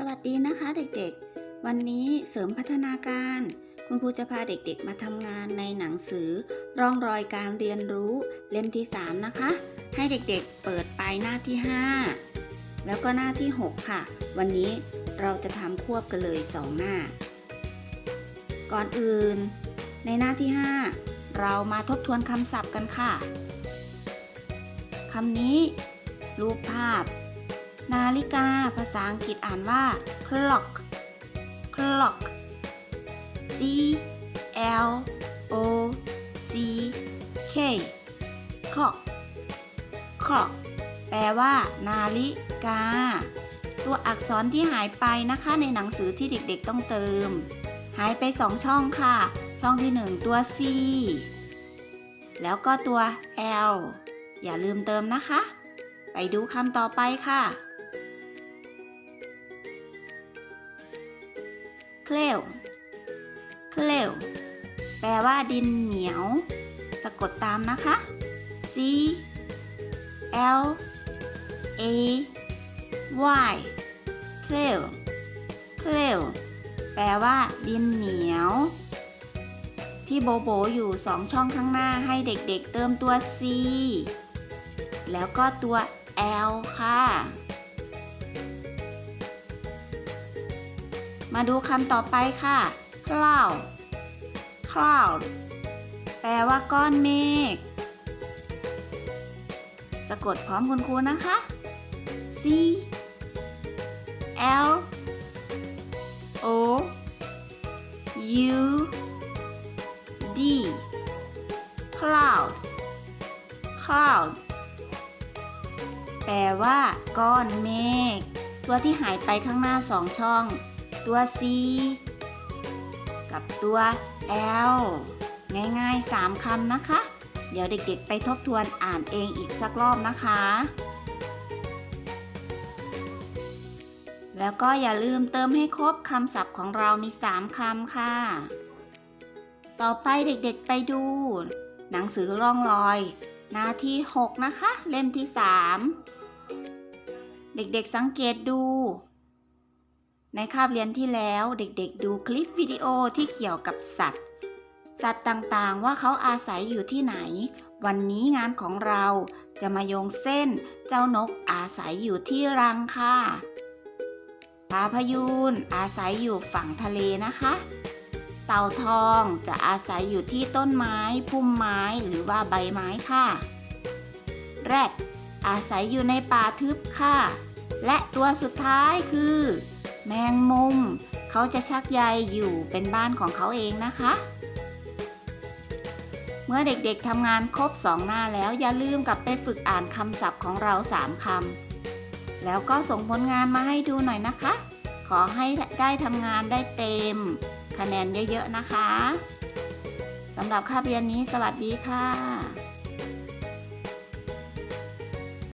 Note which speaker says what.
Speaker 1: สวัสดีนะคะเด็กๆ วันนี้เสริมพัฒนาการ คุณครูจะพาเด็กๆ มาทำงานในหนังสือ ร่องรอยการเรียนรู้เล่มที่ 3 นะคะ ให้เด็กๆเปิดไปหน้าที่ 5 แล้วก็หน้าที่ 6 ค่ะ วันนี้เราจะทำควบกันเลย 2 หน้า ก่อนอื่น ในหน้าที่ 5 เรามาทบทวนคำศัพท์กันค่ะคำนี้ รูปภาพ นาฬิกา ภาษาอังกฤษอ่านว่า clock clock c l o c k clock clock แปลว่า นาฬิกา ตัวอักษรที่หายไปนะคะในหนังสือที่เด็กๆต้องเติม หายไปสองช่องค่ะ ช่องที่หนึ่งตัว C แล้วก็ตัว L อย่าลืมเติมนะคะ ไปดูคำต่อไปค่ะ เคลวเคลวแปลว่าดินเหนียว สะกดตามนะคะ C L A Y เคลวเคลวแปลว่าดินเหนียว ที่โบโบอยู่สองช่องข้างหน้าให้เด็กๆเติมตัว C แล้วก็ตัว L ค่ะ มาดูคำต่อไปค่ะ cloud cloud แปลว่าก้อนเมฆ สะกดพร้อมคุณครูนะคะ C L O U D cloud cloud แปลว่า ก้อนเมฆ ตัวที่หายไปข้างหน้าสองช่อง ตัว C กับตัว L ง่ายๆ 3คำนะคะ เดี๋ยวเด็กๆ ไปทบทวนอ่านเองอีกสักรอบนะคะ แล้วก็อย่าลืมเติมให้ครบคำศัพท์ของเรามี 3คำค่ะ ต่อไปเด็กๆ ไปดู หนังสือร่องรอย หน้าที่ 6 นะคะ เล่มที่ 3 เด็กๆ สังเกตดู ในคาบเรียนที่แล้วเด็กๆ ดูคลิปวิดีโอที่เกี่ยวกับสัตว์ สัตว์ต่างๆว่าเขาอาศัยอยู่ที่ไหน วันนี้งานของเราจะมาโยงเส้นเจ้านกอาศัยอยู่ที่รังค่ะปลาพยูนอาศัยอยู่ฝั่งทะเลนะคะ เต่าทองจะอาศัยอยู่ที่ต้นไม้พุ่มไม้หรือว่าใบไม้ค่ะ แรดอาศัยอยู่ในป่าทึบค่ะ และตัวสุดท้ายคือ แมงมุม เขาจะชักใยอยู่เป็นบ้านของเขาเองนะคะ เมื่อเด็กๆทำงานครบสองหน้าแล้วอย่าลืมกลับไปฝึกอ่านคำศัพท์ของเราสามคำแล้วก็ส่งผลงานมาให้ดูหน่อยนะคะ ขอให้ได้ทำงานได้เต็ม คะแนนเยอะๆนะคะสำหรับคาบเรียนนี้สวัสดีค่ะ